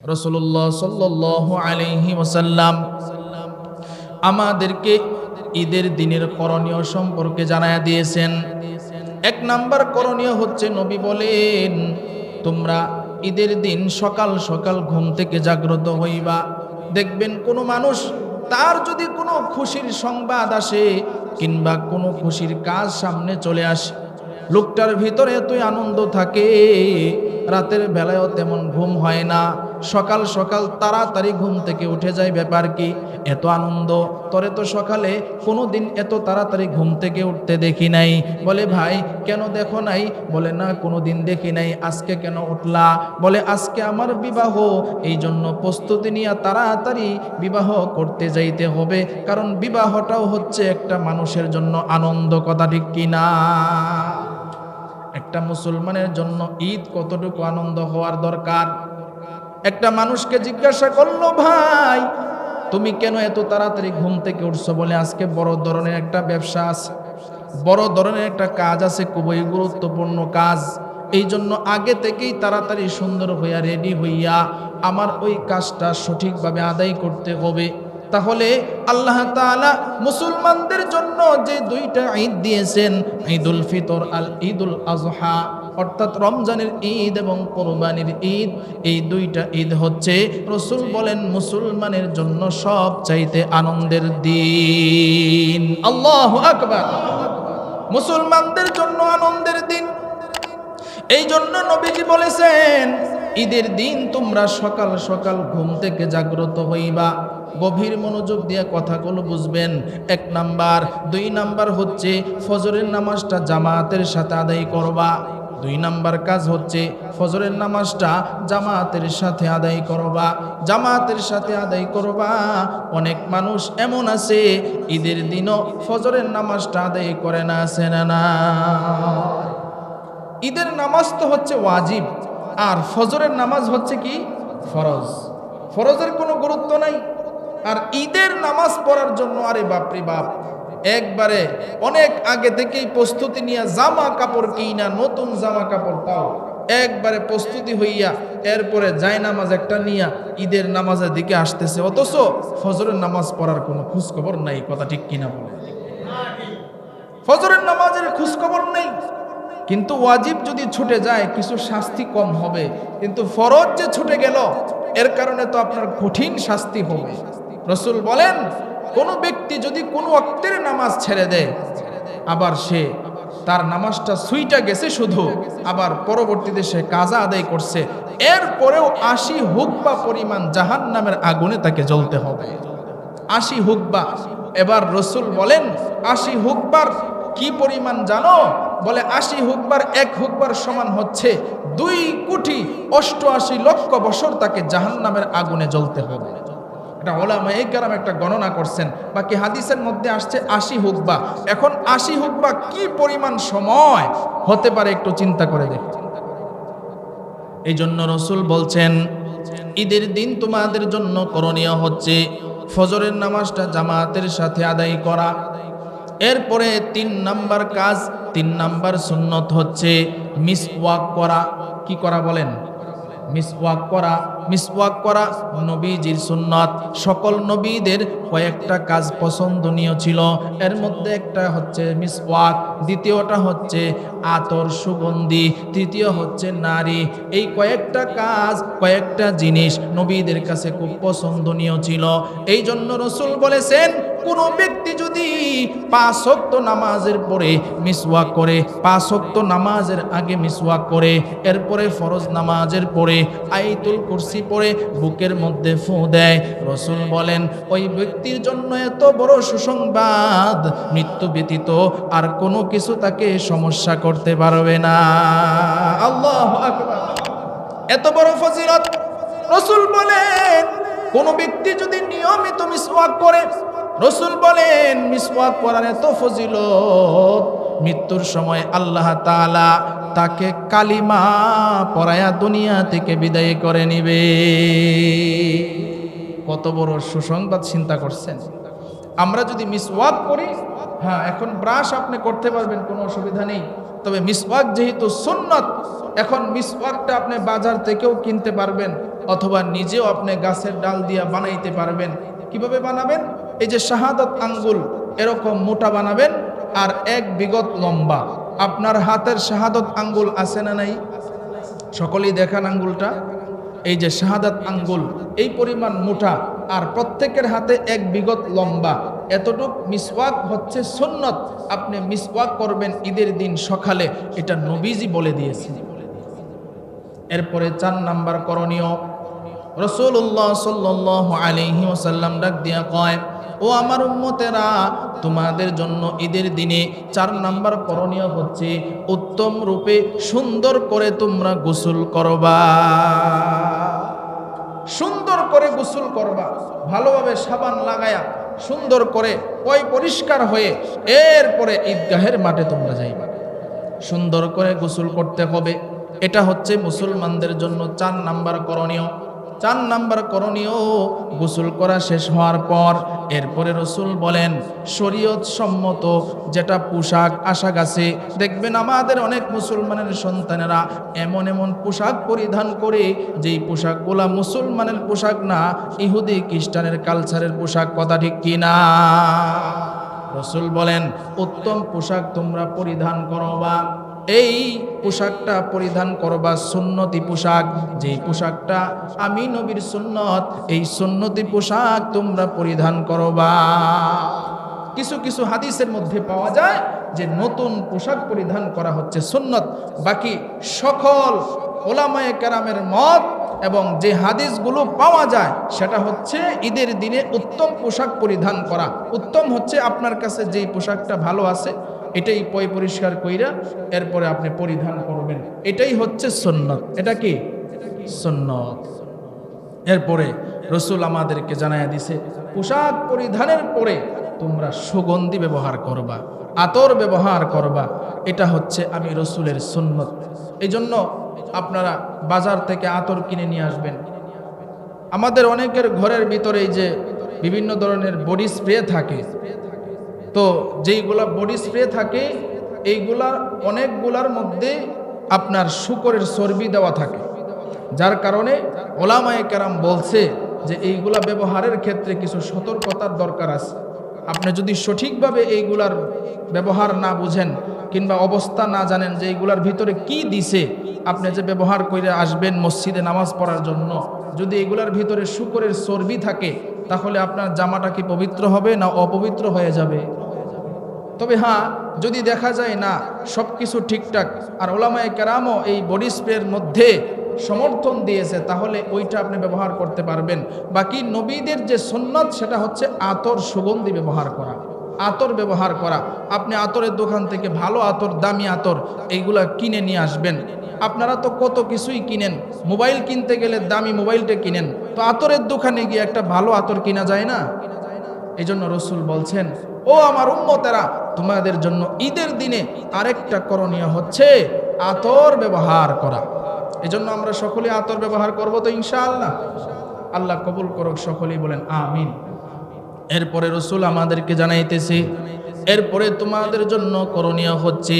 রসুল্লাহ সাল্লাহ আলহি ওসাল্লাম আমাদেরকে ঈদের দিনের করণীয় সম্পর্কে জানায়া দিয়েছেন। এক নাম্বার করণীয় হচ্ছে নবী বলেন, তোমরা ঈদের দিন সকাল সকাল ঘুম থেকে জাগ্রত হইবা। দেখবেন কোনো মানুষ তার যদি কোনো খুশির সংবাদ আসে কিংবা কোনো খুশির কাজ সামনে চলে আসে, লোকটার ভিতরে এতই আনন্দ থাকে, রাতের বেলায়ও তেমন ঘুম হয় না। সকাল সকাল তাড়াতাড়ি ঘুম থেকে উঠে যায় ব্যাপার কি? এত আনন্দ। তরে তো সকালে কোনো দিন এত তাড়াতাড়ি ঘুম থেকে উঠতে দেখি নাই। বলে, ভাই, কেন দেখো নাই? বলে, না কোনো দিন দেখি নাই। আজকে কেন উঠলা? বলে, আজকে আমার বিবাহ। এই জন্য প্রস্তুতি নিয়ে তাড়াতাড়ি বিবাহ করতে যাইতে হবে। কারণ বিবাহটাও হচ্ছে একটা মানুষের জন্য আনন্দ, কথা ঠিক কিনা একটা মুসলমানের জন্য ঈদ কতটুকু আনন্দ হওয়ার দরকার? একটা মানুষকে জিজ্ঞাসা করল, ভাই, তুমি কেন এত তাড়াতাড়ি ঘুম থেকে উঠছো বলে আজকে বড় ধরনের একটা ব্যবসা আছে? বড় ধরনের একটা কাজ আছে, খুবই গুরুত্বপূর্ণ কাজ। এই জন্য আগে থেকেই তাড়াতাড়ি সুন্দর হইয়া রেডি হইয়া আমার ওই কাজটা সঠিকভাবে আদায় করতে হবে। তাহলে আল্লাহ তাআলা মুসলমানদের জন্য যে দুইটা ঈদ দিয়েছেন, ঈদুল ফিতর আল ঈদুল আজহা অর্থাৎ রমজানের ঈদ এবং কোরবানির ঈদ এই দুইটা ঈদ হচ্ছে রসুল বলেন মুসলমানের জন্য সব চাইতে আনন্দের দিন। আল্লাহ আকবার। মুসলমানদের জন্য আনন্দের দিন। এই জন্য নবীজি বলেছেন ঈদের দিন তোমরা সকাল সকাল ঘুম থেকে জাগ্রত হইবা। গভীর মনোযোগ দিয়ে কথাগুলো বুঝবেন। এক নাম্বার। দুই নাম্বার হচ্ছে ফজরের নামাজটা জামাতের সাথে আদায় করবা। দুই নাম্বার কাজ হচ্ছে ফজরের নামাজটা জামাতের সাথে আদায় করবা। জামাতের সাথে আদায় করবা। অনেক মানুষ এমন আছে, ঈদের দিনও ফজরের নামাজটা আদায় করে না, আছে না না? ঈদের নামাজ তো হচ্ছে ওয়াজিব, আর ফজরের নামাজ হচ্ছে কি? ফরজ। ফরজের কোনো গুরুত্ব নাই। আর ঈদের নামাজ পড়ার জন্য আরে বাপরে বাপ একবারে অনেক আগে থেকেই প্রস্তুতি নিয়ে জামা কাপড় কিনা, নতুন জামা কাপড় তাও একবারে প্রস্তুতি হইয়া এরপরে যায় নামাজ একটা নিয়া ঈদের নামাজের দিকে আসতেছে। অথচ ফজরের নামাজ পড়ার কোনো খোঁজখবর নাই কথা ঠিক কিনা বলে। ফজরের নামাজের খোঁজখবর নেই। কিন্তু ওয়াজিব যদি ছুটে যায়, কিছু শাস্তি কম হবে। কিন্তু ফরজ যে ছুটে গেল, এর কারণে তো আপনার কঠিন শাস্তি হবে। রসুল বলেন কোনো ব্যক্তি যদি কোনো অক্তের নামাজ ছেড়ে দেয়, আবার সে তার নামাজটা সুইটা গেছে শুধু, আবার পরবর্তীতে সে কাজা আদায় করছে, এরপরেও আশি হুকবা পরিমাণ জাহান নামের আগুনে তাকে জ্বলতে হবে। আশি হুকবা। এবার রসুল বলেন, আশি হুকবার কি পরিমাণ জানো? বলে, আশি হুকবার এক হুকবার সমান হচ্ছে দুই কোটি অষ্টআশি লক্ষ বছর তাকে জাহান নামের আগুনে জ্বলতে হবে। এটা ওলামা এই কারাম একটা গণনা করছেন। বাকি হাদিসের মধ্যে আসছে আশি হুকবা। এখন আশি হুকবা কি পরিমাণ সময়? হতে পারে একটু চিন্তা করে দেখ। এই জন্য রসুল বলছেন, ঈদের দিন তোমাদের জন্য করণীয় হচ্ছে ফজরের নামাজটা জামাতের সাথে আদায় করা। এরপরে তিন নাম্বার কাজ, তিন নাম্বার সুন্নত হচ্ছে মিস ওয়াক করা। কি করা বলেন? মিসওয়াক করা। মিসওয়াক করা নবীজির সুন্নাত। সকল নবীদের কয়েকটা কাজ পছন্দনীয় ছিল। এর মধ্যে একটা হচ্ছে মিসওয়াক, দ্বিতীয়টা হচ্ছে আতর সুগন্ধি, তৃতীয় হচ্ছে নারী। এই কয়েকটা কাজ, কয়েকটা জিনিস নবীদের কাছে খুব পছন্দনীয় ছিল। এই জন্য রসুল বলেছেন কোনো ব্যক্তি যদি পাঁচ নামাজের পরে মিসওয়াক করে, পাঁচ ওয়াক্ত নামাজের আগে মিসওয়াক করে, এরপরে ফরজ নামাজের পরে আইতুল কুরসি পরে বুকের মধ্যে ফু দেয়, রসুল বলেন, ওই ব্যক্তির জন্য এত বড় সুসংবাদ, মৃত্যু ব্যতীত আর কোনো কিছু তাকে সমস্যা করতে পারবে না। আল্লাহ এত বড় ফজিলত। রসুল বলেন, কোন ব্যক্তি যদি নিয়মিত মিসওয়াক করে রসুল বলেন, মিসওয়াক করার এত ফজিলত, মৃত্যুর সময় আল্লাহ তাআলা তাকে কালিমা পড়ায়া দুনিয়া থেকে বিদায় করে নিবে। কত বড় সুসংবাদ চিন্তা করছেন। আমরা যদি মিসওয়াক করি হ্যাঁ এখন ব্রাশ আপনি করতে পারবেন, কোনো অসুবিধা নেই। তবে মিসওয়াক যেহেতু সুন্নত, এখন মিসওয়াকটা আপনি বাজার থেকেও কিনতে পারবেন, অথবা নিজেও আপনি গাছের ডাল দিয়া বানাইতে পারবেন। কীভাবে বানাবেন? এই যে শাহাদত আঙ্গুল এরকম মোটা বানাবেন আর এক বিগত লম্বা। আপনার হাতের শাহাদত আঙ্গুল আছে না নাই? সকলেই দেখান আঙ্গুলটা। এই যে শাহাদাত আঙ্গুল, এই পরিমাণ মোটা আর প্রত্যেকের হাতে এক বিগত লম্বা। এতটুক মিসওয়াক হচ্ছে সুন্নত। আপনি মিসওয়াক করবেন ঈদের দিন সকালে, এটা নবীজি বলে দিয়েছে এরপরে চার নাম্বার করণীয় রসুল্লাহ সাল্লাহ আলহি ওসাল্লাম ডাক দিয়া কয় ও আমার উম্মতেরা, তোমাদের জন্য ঈদের দিনে চার নাম্বার করণীয় হচ্ছে উত্তম রূপে সুন্দর করে তোমরা গোসল করবা। সুন্দর করে গোসল করবা, ভালোভাবে সাবান লাগায়া সুন্দর করে ওই পরিষ্কার হয়ে এরপরে ঈদগাহের মাঠে তোমরা যাইবা। সুন্দর করে গোসল করতে হবে, এটা হচ্ছে মুসলমানদের জন্য চার নাম্বার করণীয়। চার নাম্বার করণীয় গোসল করা শেষ হওয়ার পর এরপরে রসুল বলেন, শরীয়ত সম্মত যেটা পোশাক, আশাক আছে, দেখবেন আমাদের অনেক মুসলমানের সন্তানেরা এমন এমন পোশাক পরিধান করে, যেই পোশাকগুলা মুসলমানের পোশাক না, ইহুদি, খ্রিস্টানের কালচারের পোশাক, কথা ঠিক কিনা? রসুল বলেন, উত্তম পোশাক তোমরা পরিধান করবা এই পোশাকটা পরিধান করবা সুন্নতি পোশাক। যেই পোশাকটা আমি নবীর সুন্নত, এই সুন্নতি পোশাক তোমরা পরিধান করবা। কিছু কিছু হাদিসের মধ্যে পাওয়া যায় যে নতুন পোশাক পরিধান করা হচ্ছে সুন্নত। বাকি সকল ওলামায়ে কেরামের মত এবং যে হাদিসগুলো পাওয়া যায়, সেটা হচ্ছে ঈদের দিনে উত্তম পোশাক পরিধান করা। উত্তম হচ্ছে আপনার কাছে যেই পোশাকটা ভালো আছে এটাই পয় পরিষ্কার কইরা এরপরে আপনি পরিধান করবেন। এটাই হচ্ছে সুন্নত। এটা কি? সুন্নত। এরপরে রসুল আমাদেরকে জানাইয়া দিছে, পোশাক পরিধানের পরে তোমরা সুগন্ধি ব্যবহার করবা, আতর ব্যবহার করবা। এটা হচ্ছে আমি রসুলের সুন্নত। এই জন্য আপনারা বাজার থেকে আতর কিনে নিয়ে আসবেন। আমাদের অনেকের ঘরের ভিতরে যে বিভিন্ন ধরনের বডি স্প্রে থাকে তো যেইগুলা বডি স্প্রে থাকে, এইগুলা অনেকগুলার মধ্যে আপনার শুকরের চর্বি দেওয়া থাকে। যার কারণে ওলামায়ে কেরাম বলছে যে এইগুলা ব্যবহারের ক্ষেত্রে কিছু সতর্কতার দরকার আছে। আপনি যদি সঠিকভাবে এইগুলার ব্যবহার না বুঝেন কিংবা অবস্থা না জানেন যে এইগুলার ভিতরে কি দিছে, আপনি যে ব্যবহার করে আসবেন মসজিদে নামাজ পড়ার জন্য, যদি এগুলার ভিতরে শুকরের চর্বি থাকে, তাহলে আপনার জামাটা কি পবিত্র হবে না অপবিত্র হয়ে যাবে? তবে হ্যাঁ যদি দেখা যায় না সব কিছু ঠিকঠাক, আর ওলামায় কেরামও এই বডি স্প্রের মধ্যে সমর্থন দিয়েছে, তাহলে ওইটা আপনি ব্যবহার করতে পারবেন। বাকি নবীদের যে সন্ন্যত সেটা হচ্ছে আতর সুগন্ধি ব্যবহার করা। আতর ব্যবহার করা। আপনি আতরের দোকান থেকে ভালো আতর, দামি আতর, এইগুলা কিনে নিয়ে আসবেন। আপনারা তো কত কিছুই কিনেন। মোবাইল কিনতে গেলে দামি মোবাইলটা কিনেন। তো আতরের দোকানে গিয়ে একটা ভালো আতর কিনা যায় না? এই জন্য রসুল বলছেন, ও আমার উম্মতেরা তোমাদের জন্য ঈদের দিনে আরেকটা করণীয় হচ্ছে আতর ব্যবহার করা। এই জন্য আমরা সকলে আতর ব্যবহার করব তো ইনশাআল্লাহ। আল্লাহ কবুল করুক, সকলেই বলেন আমিন। এরপরে রসুল আমাদেরকে জানাইতেছে, এরপরে তোমাদের জন্য করণীয় হচ্ছে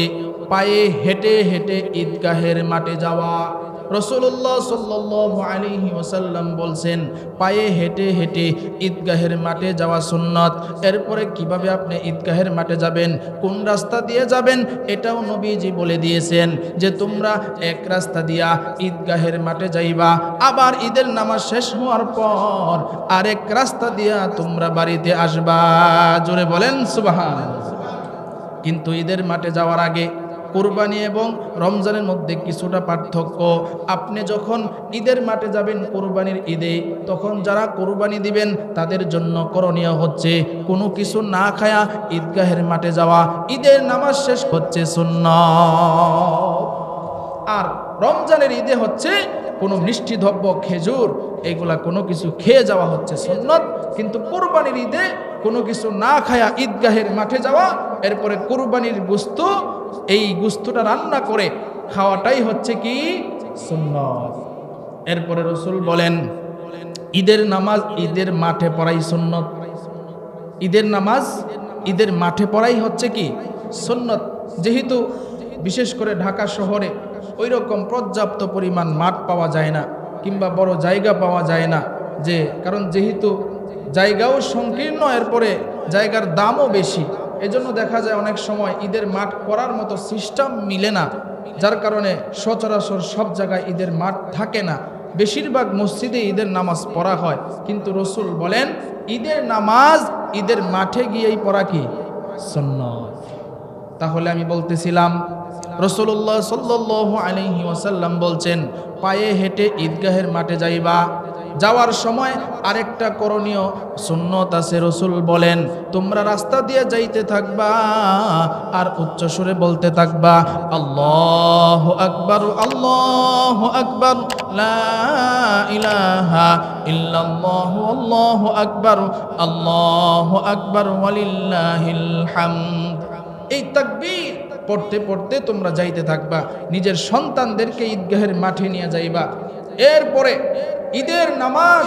পায়ে হেঁটে হেঁটে ঈদগাহের মাঠে যাওয়া। রসুল্লাহ সাল্লাহ আলিহি ওসাল্লাম বলছেন, পায়ে হেঁটে হেঁটে ঈদগাহের মাঠে যাওয়া সুন্নত। এরপরে কীভাবে আপনি ঈদগাহের মাঠে যাবেন, কোন রাস্তা দিয়ে যাবেন, এটাও নবীজি বলে দিয়েছেন যে তোমরা এক রাস্তা দিয়া ঈদগাহের মাঠে যাইবা, আবার ঈদের নামাজ শেষ হওয়ার পর আরেক রাস্তা দিয়া তোমরা বাড়িতে আসবা। জোরে বলেন সুবাহান কিন্তু ঈদের মাঠে যাওয়ার আগে কোরবানি এবং রমজানের মধ্যে কিছুটা পার্থক্য। আপনি যখন ঈদের মাঠে যাবেন কোরবানির ঈদে, তখন যারা কোরবানি দিবেন, তাদের জন্য করণীয় হচ্ছে কোনো কিছু না খায়া ঈদগাহের মাঠে যাওয়া। ঈদের নামাজ শেষ হচ্ছে শূন্য আর রমজানের ঈদে হচ্ছে কোনো মিষ্টি দ্রব্য খেজুর, এগুলা কোনো কিছু খেয়ে যাওয়া হচ্ছে সুন্নত। কিন্তু কোরবানির ঈদে কোনো কিছু না খায়া ঈদগাহের মাঠে যাওয়া, এরপরে কোরবানির গুস্ত এই গুস্তটা রান্না করে খাওয়াটাই হচ্ছে কি সুন্নত। এরপরে রসুল বলেন, ঈদের নামাজ ঈদের মাঠে পড়াই সুন্নত। ঈদের নামাজ ঈদের মাঠে পড়াই হচ্ছে কি সুন্নত। যেহেতু বিশেষ করে ঢাকা শহরে ওই রকম পর্যাপ্ত পরিমাণ মাঠ পাওয়া যায় না কিংবা বড় জায়গা পাওয়া যায় না, যে কারণ যেহেতু জায়গাও সংকীর্ণ, এরপরে জায়গার দামও বেশি। এজন্য দেখা যায় অনেক সময় ঈদের মাঠ করার মতো সিস্টেম মিলে না, যার কারণে সচরাচর সব জায়গায় ঈদের মাঠ থাকে না। বেশিরভাগ মসজিদে ঈদের নামাজ পড়া হয়, কিন্তু রসুল বলেন, ঈদের নামাজ ঈদের মাঠে গিয়েই পড়া কি? তাহলে আমি বলতেছিলাম রসুল্লাহ সাল্লাহ আলহি বলছেন, পায়ে হেঁটে ঈদগাহের মাঠে যাইবা। যাওয়ার সময় আরেকটা করণীয় সুন্নত আছে, রসুল বলেন, তোমরা রাস্তা দিয়ে যাইতে থাকবা আর উচ্চ সুরে বলতে থাকবা, আল্লাহ আকবর আল্লাহ আকবর ইলাহা ইল্লাল্লাহ, আল্লাহু আকবর, আল্লাহ আকবর, ওয়ালিল্লাহিল হামদ। এই তাকবীর পড়তে পড়তে তোমরা যাইতে থাকবা, নিজের সন্তানদেরকে ঈদগাহের মাঠে নিয়ে যাইবা। এরপরে ঈদের নামাজ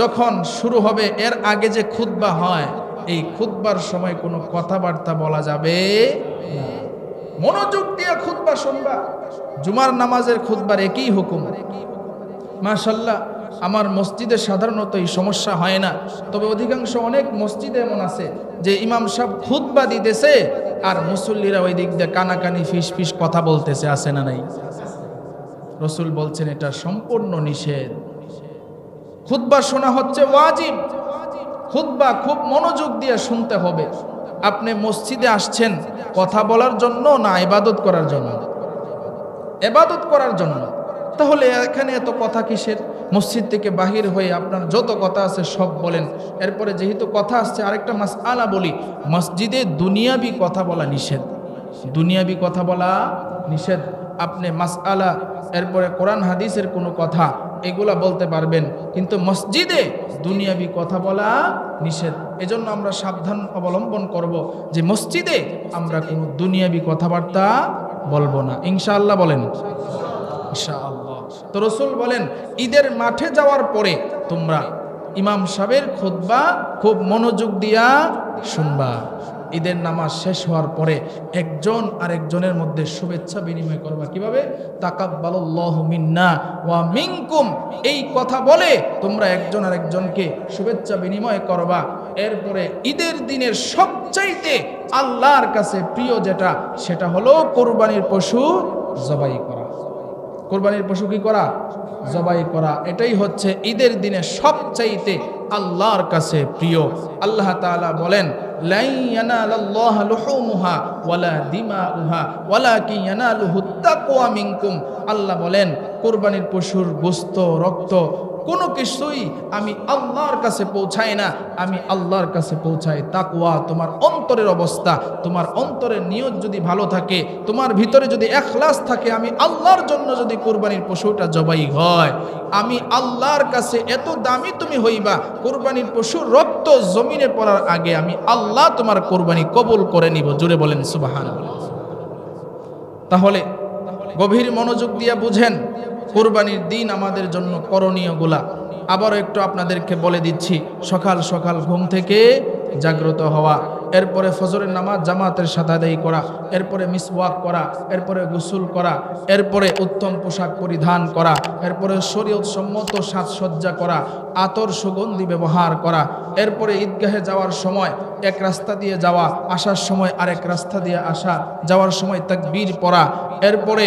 যখন শুরু হবে, এর আগে যে খুতবা হয়, এই খুতবার সময় কোনো কথাবার্তা বলা যাবে মনোযোগ দিয়ে খুতবা শুনবা। জুমার নামাজের খুতবার একই হুকুম। মাশাল্লাহ, আমার মসজিদে সাধারণত এই সমস্যা হয় না। তবে অধিকাংশ অনেক মসজিদে এমন আছে যে ইমাম সাহেব খুতবা দিতেছে আর মুসল্লিরা ওই দিক দিয়ে কানাকানি ফিস ফিস কথা বলতেছে, আছে না নাই? রসুল বলছেন, এটা সম্পূর্ণ নিষেধ। খুতবা শোনা হচ্ছে ওয়াজিব। খুতবা খুব মনোযোগ দিয়ে শুনতে হবে। আপনি মসজিদে আসছেন কথা বলার জন্য না ইবাদত করার জন্য? এবাদত করার জন্য। তাহলে এখানে এত কথা কিসের? মসজিদ থেকে বাহির হয়ে আপনার যত কথা আছে সব বলেন। এরপরে যেহেতু কথা আসছে, আরেকটা মাস আলা বলি। মসজিদে দুনিয়াবি কথা বলা নিষেধ। দুনিয়াবি কথা বলা নিষেধ। আপনি মাস আলা এরপরে কোরআন, হাদিসের কোনো কথা, এগুলা বলতে পারবেন। কিন্তু মসজিদে দুনিয়াবি কথা বলা নিষেধ। এজন্য আমরা সাবধান অবলম্বন করব যে মসজিদে আমরা কোনো দুনিয়াবি কথাবার্তা বলব না। ইনশাআল্লাহ বলেন। ইনশাআল্লাহ। তো রসুল বলেন, ঈদের মাঠে যাওয়ার পরে তোমরা ইমাম সাহেবের খুতবা খুব মনোযোগ দিয়া শুনবা। ঈদের নামাজ শেষ হওয়ার পরে একজন আরেকজনের মধ্যে শুভেচ্ছা বিনিময় করবা। কীভাবে? মিন্না ওয়া এই কথা বলে তোমরা একজন আরেকজনকে শুভেচ্ছা বিনিময় করবা। এরপরে ঈদের দিনের সবচাইতে আল্লাহর কাছে প্রিয় যেটা, সেটা হলো কোরবানির পশু জবাই করা। কোরবানির পশু কি করা? জবাই করা। এটাই হচ্ছে ঈদের দিনে সবচাইতে আল্লাহর কাছে প্রিয়। আল্লাহ তালা বলেন আল্লাহ বলেন, কোরবানির পশুর গোস্ত, রক্ত কোনো কিছুই আমি আল্লাহর কাছে পৌঁছাই না। আমি আল্লাহর কাছে পৌঁছাই। তাকওয়া, তোমার অন্তরের অবস্থা, তোমার অন্তরের নিয়ত যদি ভালো থাকে, তোমার ভিতরে যদি এখলাস থাকে, আমি আল্লাহর জন্য যদি কোরবানির পশুটা জবাই হয়, আমি আল্লাহর কাছে এত দামি তুমি হইবা, কোরবানির পশুর রক্ত জমিনে পড়ার আগে আমি আল্লাহ তোমার কোরবানি কবুল করে নিব। জুড়ে বলেন সুবাহান তাহলে গভীর মনোযোগ দিয়া বুঝেন কোরবানির দিন আমাদের জন্য করণীয়গুলা আবারও একটু আপনাদেরকে বলে দিচ্ছি, সকাল সকাল ঘুম থেকে জাগ্রত হওয়া, এরপরে ফজরের নামাজ জামাতের আদায় করা, এরপরে মিসওয়াক করা, এরপরে গোসল করা, এরপরে উত্তম পোশাক পরিধান করা, এরপরে শরীয়ত সম্মত সাজসজ্জা করা, আতর সুগন্ধি ব্যবহার করা, এরপরে ঈদগাহে যাওয়ার সময় এক রাস্তা দিয়ে যাওয়া, আসার সময় আরেক রাস্তা দিয়ে আসা, যাওয়ার সময় তাকবীর পড়া। এরপরে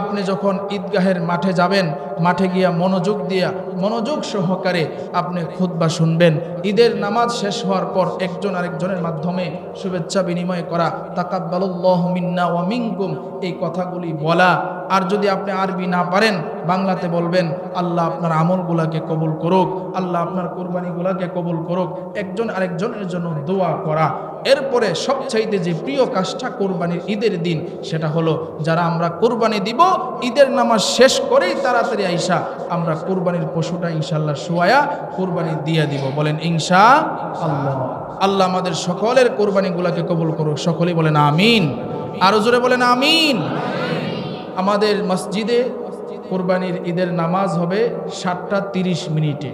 আপনি যখন ঈদগাহের মাঠে যাবেন, মাঠে গিয়া মনোযোগ দিয়া, মনোযোগ সহকারে আপনি খুতবা শুনবেন। ঈদের নামাজ শেষ হওয়ার পর একজন আরেকজনের মাধ্যমে শুভেচ্ছা বিনিময় করা, তাকাব্বালুল্লাহ মিন্না ওয়া এই কথাগুলি বলা। আর যদি আপনি আরবি না পারেন, বাংলাতে বলবেন, আল্লাহ আপনার আমলগুলাকে কবুল করুক, আল্লাহ আপনার কোরবানিগুলাকে কবুল করুক। একজন আরেকজনের জন্য দোয়া করা। এরপরে সবচাইতে যে প্রিয় কাজটা কোরবানির ঈদের দিন, সেটা হলো যারা আমরা কোরবানি দিব, ঈদের নামাজ শেষ করেই তাড়াতাড়ি আইসা আমরা কোরবানির পশুটা ইনশাল্লাহ শোয়া কোরবানি দিয়ে দিব। বলেন ইনশা আল্লাহ আল্লাহ আমাদের সকলের কোরবানিগুলাকে কবুল করুক। সকলেই বলেন, আমিন। আরও জোরে বলেন, আমিন। আমাদের মসজিদে কোরবানির ঈদের নামাজ হবে সাতটা তিরিশ মিনিটে।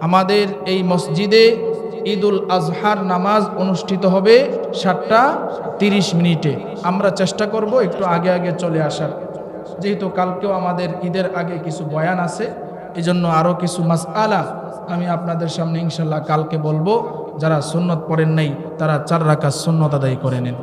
আমাদের এই মসজিদে ঈদুল আজহার নামাজ অনুষ্ঠিত হবে সাতটা তিরিশ মিনিটে। আমরা চেষ্টা করব একটু আগে আগে চলে আসার। যেহেতু কালকেও আমাদের ঈদের আগে কিছু বয়ান আছে এই জন্য আরও কিছু মাস আলা আমি আপনাদের সামনে ইনশাল্লাহ কালকে বলব। যারা সুন্নত পড়েন নাই, তারা চার রাখা সুন্নত আদায় করে নেন।